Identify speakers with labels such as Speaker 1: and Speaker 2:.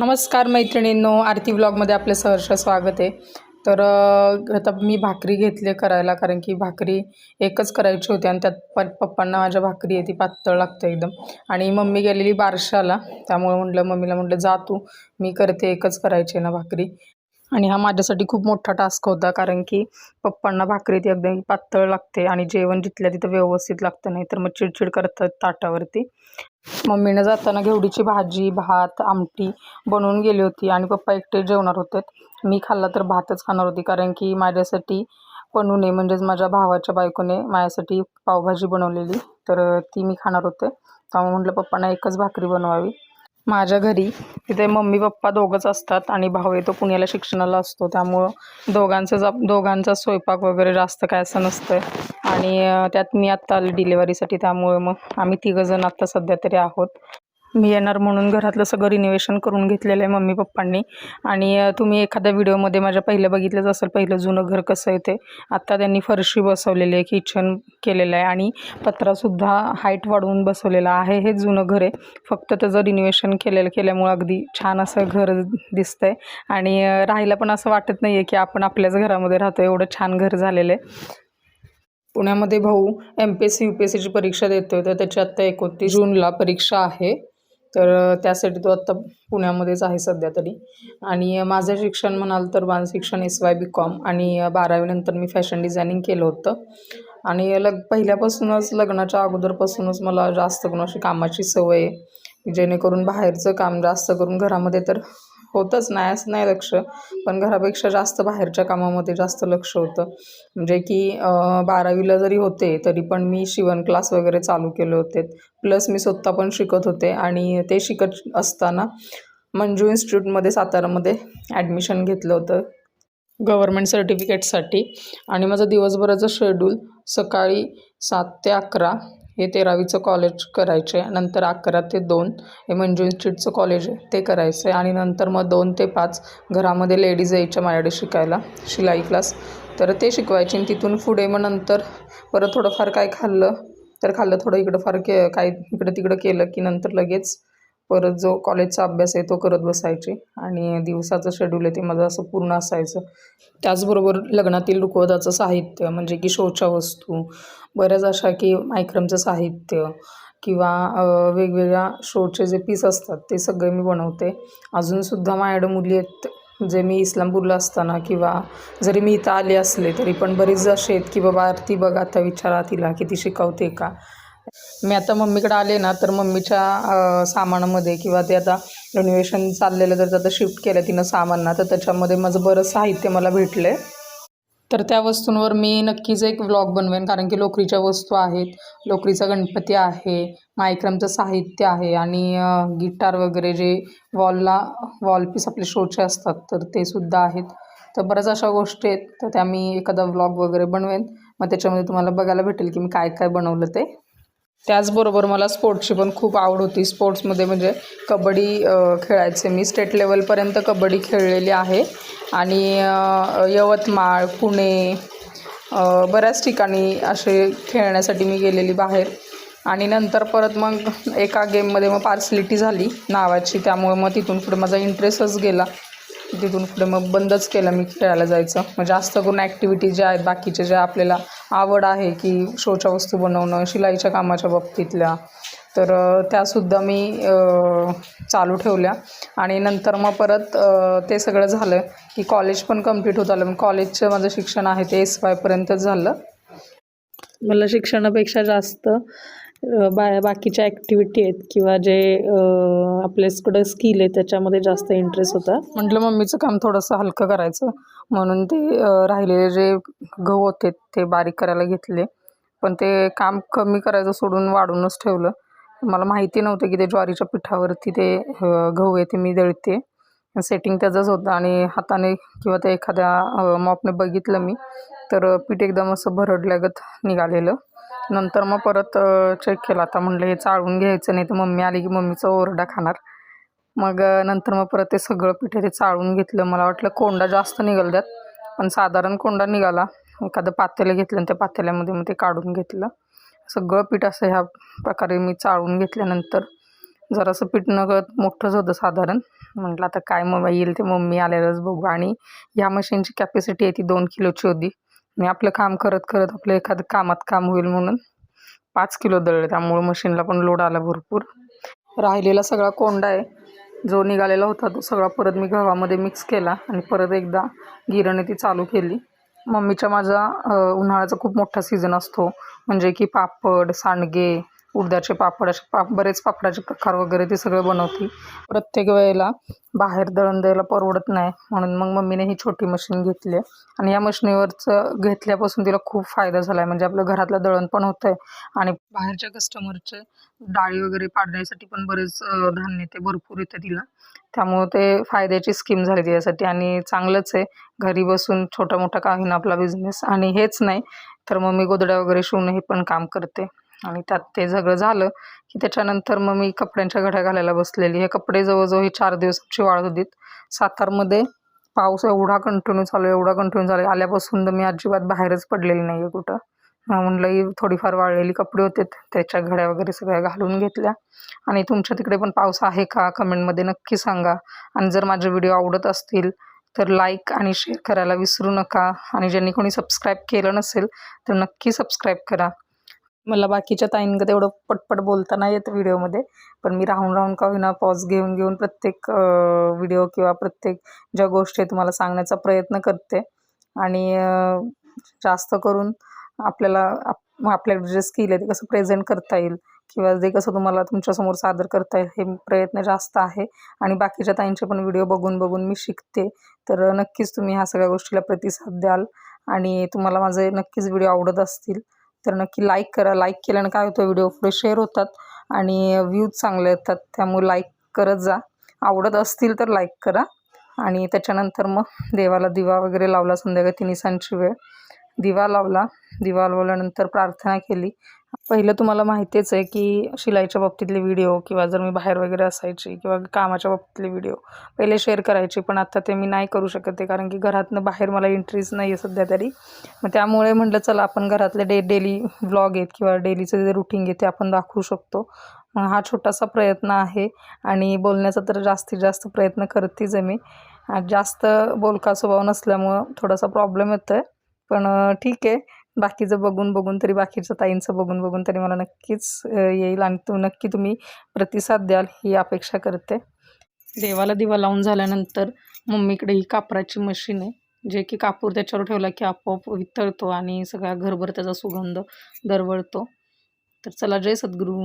Speaker 1: नमस्कार मैत्रिणींनो आरती व्लॉगमध्ये आपलं सहर्ष स्वागत आहे. तर आता मी भाकरी घेतली करायला कारण की भाकरी एकच करायची होती आणि त्यात प पप्पांना माझ्या भाकरी आहे ती पातळ लागते एकदम. आणि मम्मी गेलेली बारशाला त्यामुळे म्हटलं मम्मीला म्हटलं जा तू मी करते एकच करायची आहे ना भाकरी. आणि हा माझ्यासाठी खूप मोठा टास्क होता कारण की पप्पांना भाकरी ती अगदी पातळ लागते आणि जेवण जिथल्या तिथं व्यवस्थित लागतं नाही तर मग चिडचिड करतात ताटावरती. मम्मीनं जाताना घेवडीची भाजी भात आमटी बनवून गेली होती आणि पप्पा एकटे जेवणार होते. मी खाल्ला तर भातच खाणार होती कारण की माझ्यासाठी पणूने म्हणजेच माझ्या भावाच्या बायकोने माझ्यासाठी पावभाजी बनवलेली तर ती मी खाणार होते. त्यामुळे म्हटलं पप्पांना एकच भाकरी बनवावी. माझ्या घरी. तिथे मम्मी पप्पा दोघंच असतात आणि भाऊ येतो पुण्याला शिक्षणाला असतो. त्यामुळं दोघांचं जा दोघांचा स्वयंपाक वगैरे जास्त काय असं नसतं आणि त्यात मी आत्ता आले डिलेवरीसाठी त्यामुळं मग आम्ही तिघंजण आत्ता सध्या तरी आहोत. मी येणार म्हणून घरातलं सगळं रिनोव्हेशन करून घेतलेलं आहे मम्मी पप्पांनी. आणि तुम्ही एखाद्या व्हिडिओमध्ये माझ्या पहिलं बघितलंच असेल पहिलं जुनं घर कसं आहे ते. आत्ता त्यांनी फरशी बसवलेली आहे किचन केलेलं आहे आणि पत्रासुद्धा हाईट वाढवून बसवलेला आहे. हे जुनं घर आहे. फक्त त्याचं रिनोव्हेशन केलेलं केल्यामुळं अगदी छान असं घर दिसतं आहे आणि राहायला पण असं वाटत नाही आहे की आपण आपल्याच घरामध्ये राहतो एवढं छान घर झालेलं आहे. पुण्यामध्ये भाऊ M P S C U P S सीची परीक्षा देतोय तर त्याची आत्ता एकोणतीस जूनला परीक्षा आहे. तर त्यासाठी तो आत्ता पुण्यामध्येच आहे सध्या तरी. आणि माझं शिक्षण म्हणाल तर माझं शिक्षण एस वाय बी कॉम आणि बारावीनंतर मी फॅशन डिझायनिंग केलं होतं. आणि लग पहिल्यापासूनच लग्नाच्या अगोदरपासूनच मला जास्त करून अशी कामाची सवय आहे. जेणेकरून बाहेरचं काम जास्त करून घरामध्ये तर होतंच नाही असं नाही लक्ष. पण घरापेक्षा जास्त बाहेरच्या कामामध्ये जास्त लक्ष होतं. म्हणजे की बारावीला जरी होते तरी पण मी शिवण क्लास वगैरे चालू केले होते. प्लस मी स्वतः पण शिकत होते आणि ते शिकत असताना मंजू इन्स्टिट्यूटमध्ये सातारामध्ये ॲडमिशन घेतलं होतं. गव्हर्मेंट सर्टिफिकेटसाठी. आणि माझं दिवसभराचं शेड्यूल सकाळी सात ते अकरा हे तेरावीचं कॉलेज करायचे आहे नंतर अकरा ते दोन हे मंजू इन्स्टिट्यूटचं कॉलेज आहे ते करायचं आहे आणि नंतर मग दोन ते पाच घरामध्ये लेडीज यायच्या माझ्याकडे शिकायला शिलाई क्लास तर ते शिकवायचे आणि तिथून पुढे मग नंतर परत थोडंफार काय खाल्लं तर खाल्लं थोडं इकडं फार के काय इकडं तिकडं केलं की नंतर लगेच परत जो कॉलेजचा अभ्यास आहे तो करत बसायचे. आणि दिवसाचं शेड्यूल आहे ते माझं असं पूर्ण असायचं. त्याचबरोबर लग्नातील रुखवताचं साहित्य म्हणजे की शोच्या वस्तू बऱ्याच अशा की मायक्रमचं साहित्य किंवा वेगवेगळ्या शोचे जे पीस असतात ते सगळे मी बनवते. अजूनसुद्धा माझ्याकडं मुली आहेत जे मी इस्लामपूरला असताना किंवा जरी मी इथं आले असले तरी पण बरेच असे आहेत की बाबा आरती बघ आता विचारा तिला की ती शिकवते का? मी आता मम्मीकडे आले ना तर मम्मीच्या सामानामध्ये किंवा ते आता रिनोव्हेशन चाललेलं तर आता शिफ्ट केलं तिनं सामान ना तर त्याच्यामध्ये माझं बरंच साहित्य मला भेटलं आहे तर त्या वस्तूंवर मी नक्कीच एक व्लॉग बनवेन कारण की लोकरीच्या वस्तू आहेत लोकरीचा गणपती आहे मायक्रमचं साहित्य आहे आणि गिटार वगैरे जे वॉलला वॉल पीस आपले शोचे असतात तर ते सुद्धा आहेत. तर बऱ्याच अशा गोष्टी आहेत तर त्या मी एखादा व्लॉग वगैरे बनवेन. मग त्याच्यामध्ये तुम्हाला बघायला भेटेल की मी काय काय बनवलं ते. त्याचबरोबर मला स्पोर्ट्सची पण खूप आवड होती. स्पोर्ट्समध्ये म्हणजे कबड्डी खेळायचे. मी स्टेट लेवलपर्यंत कबड्डी खेळलेली आहे. आणि यवतमाळ पुणे बऱ्याच ठिकाणी असे खेळण्यासाठी मी गेलेली बाहेर. आणि नंतर परत मग एका गेममध्ये मग पार्सलिटी झाली नावाची. त्यामुळे मग तिथून पुढे माझा इंटरेस्टच गेला. तिथून पुढे मग बंदच केलं मी खेळायला जायचं. मग जास्त करून ॲक्टिव्हिटी ज्या आहेत बाकीच्या ज्या आपल्याला आवड आहे की शोच्या वस्तू बनवणं शिलाईच्या कामाच्या बाबतीतल्या. तर त्यासुद्धा मी चालू ठेवल्या. आणि नंतर मग परत ते सगळं झालं की कॉलेज पण कंप्लीट होत आलं. मग कॉलेजचं माझं शिक्षण आहे ते एस वायपर्यंतच झालं. मला शिक्षणापेक्षा जास्त बा बाकीच्या ॲक्टिव्हिटी आहेत किंवा जे आपल्याकडं स्किल आहे त्याच्यामध्ये जास्त इंटरेस्ट होता. म्हटलं मम्मीचं काम थोडंसं हलकं करायचं. म्हणून ते राहिलेले जे गहू होते ते बारीक करायला घेतले. पण ते काम कमी करायचं सोडून वाढूनच ठेवलं. मला माहिती नव्हतं की ते ज्वारीच्या पिठावरती ते गहू आहे ते मी दळते. सेटिंग त्याचंच होतं आणि हाताने किंवा त्या एखाद्या मॉपने बघितलं मी तर पीठ एकदम असं भरडल्यागत निघालेलं. नंतर मग परत चेक केला. आता म्हणलं हे चाळून घ्यायचं नाही तर मम्मी आली की मम्मीचा ओरडा खाणार. मग नंतर मग परत ते सगळं पीठ ते चाळून घेतलं. मला वाटलं कोंडा जास्त निघाल त्यात. पण साधारण कोंडा निघाला. एखादं पातेलं घेतलं आणि त्या पातेल्यामध्ये मग ते काढून घेतलं. सगळं पीठ असं ह्या प्रकारे मी चाळून घेतल्यानंतर जरासं पीठ नगत मोठंच होतं साधारण. म्हटलं आता काय मग येईल ते मम्मी आल्यावरच बघू. आणि ह्या मशीनची कॅपॅसिटी आहे ती दोन किलोची होती. मी आपलं काम करत करत आपलं एखादं कामात काम होईल म्हणून पाच किलो दळले. त्यामुळं मशीनला पण लोड आला भरपूर. राहिलेला सगळा कोंडा आहे. जो निघालेला होता तो सगळा परत मी गव्हामध्ये मिक्स केला आणि परत एकदा गिरणी ती चालू केली. मम्मीच्या माझा उन्हाळ्याचा खूप मोठा सीझन असतो. म्हणजे की पापड सांडगे उडदाचे पापड असे पाप बरेच पापडाचे प्रकार वगैरे ते सगळं बनवते. प्रत्येक वेळेला बाहेर दळण द्यायला परवडत नाही. म्हणून मग मम्मीने ही छोटी मशीन घेतली आहे. आणि या मशीनीवरचं घेतल्यापासून तिला खूप फायदा झाला आहे म्हणजे आपलं घरातलं दळण पण होतं आहे आणि बाहेरच्या कस्टमरचे डाळी वगैरे पाडण्यासाठी पण बरेच धान्य ते भरपूर येतं तिला. त्यामुळं ते फायद्याची स्कीम झाली त्यासाठी आणि चांगलंच आहे. घरी बसून छोटा मोठा काही ना आपला बिझनेस आणि हेच नाही तर मग मी गोदड्या वगैरे शिवून हे पण काम करते. आणि त्यात ते सगळं झालं की त्याच्यानंतर मग मी कपड्यांच्या घड्या घालायला बसलेली. हे कपडे जवळजवळ हे चार दिवसाची वाळत होतीत सातारमध्ये पाऊस एवढा कंटिन्यू चालू आहे एवढा कंटिन्यू चालू आहे. आल्यापासून तर मी अजिबात बाहेरच पडलेली नाही आहे कुठं. मग म्हणलं थोडीफार वाळलेली कपडे होते त्याच्या घड्या वगैरे सगळ्या घालून घेतल्या. आणि तुमच्या तिकडे पण पाऊस आहे का? कमेंटमध्ये नक्की सांगा. आणि जर माझे व्हिडिओ आवडत असतील तर लाईक आणि शेअर करायला विसरू नका. आणि ज्यांनी कोणी सबस्क्राईब केलं नसेल तर नक्की सबस्क्राईब करा. मला बाकीच्या ताईंकडे तेवढं पटपट बोलता नाही येत व्हिडिओमध्ये. पण मी राहून राहून का होईना पॉज घेऊन घेऊन प्रत्येक व्हिडिओ किंवा प्रत्येक ज्या गोष्टी आहे तुम्हाला सांगण्याचा प्रयत्न करते. आणि जास्त करून आपल्याला आप आपल्याकडे जे स्किल आहे ते कसं प्रेझेंट करता येईल किंवा जे कसं तुम्हाला तुमच्यासमोर सादर करता येईल हे प्रयत्न जास्त आहे. आणि बाकीच्या ताईंचे पण व्हिडिओ बघून बघून मी शिकते. तर नक्कीच तुम्ही ह्या सगळ्या गोष्टीला प्रतिसाद द्याल आणि तुम्हाला माझे नक्कीच व्हिडिओ आवडत असतील. तर नक्की लाईक करा. लाईक केल्यानं काय होतं व्हिडिओ पुढे शेअर होतात आणि व्ह्यूज चांगले येतात. त्यामुळे लाईक करत जा. आवडत असतील तर लाईक करा. आणि त्याच्यानंतर मग देवाला दिवा वगैरे लावला. संध्याकाळी तिन्हीसांची वेळ. दिवा लावला. दिवा लावल्यानंतर प्रार्थना केली. पहिलं तुम्हाला माहितीच आहे की शिलाईच्या बाबतीतले व्हिडिओ किंवा जर मी बाहेर वगैरे असायची किंवा कामाच्या बाबतीतले व्हिडिओ पहिले शेअर करायचे पण आता ते मी नाही करू शकत आहे. कारण की घरातनं बाहेर मला इंट्रीज नाही आहे सध्या तरी. मग त्यामुळे म्हटलं चला आपण घरातले डे डेली व्लॉग आहेत किंवा डेलीचं जे रुटीन आहे ते आपण दाखवू शकतो. मग हा छोटासा प्रयत्न आहे आणि बोलण्याचा तर जास्तीत जास्त प्रयत्न करतेच आहे मी. जास्त बोलका स्वभाव नसल्यामुळं थोडासा प्रॉब्लेम येतो आहे पण ठीक आहे. बाकीचं बघून बघून तरी बाकीचं ताईंचं बघून बघून तरी मला नक्कीच येईल आणि तू नक्की तुम्ही प्रतिसाद द्याल ही अपेक्षा करते. देवाला दिवा लावून झाल्यानंतर मम्मीकडे ही कापराची मशीन आहे जे की कापूर त्याच्यावर ठेवला की आपोआप वितळतो आणि सगळ्या घरभर त्याचा सुगंध दरवळतो. तर चला जय सद्गुरू.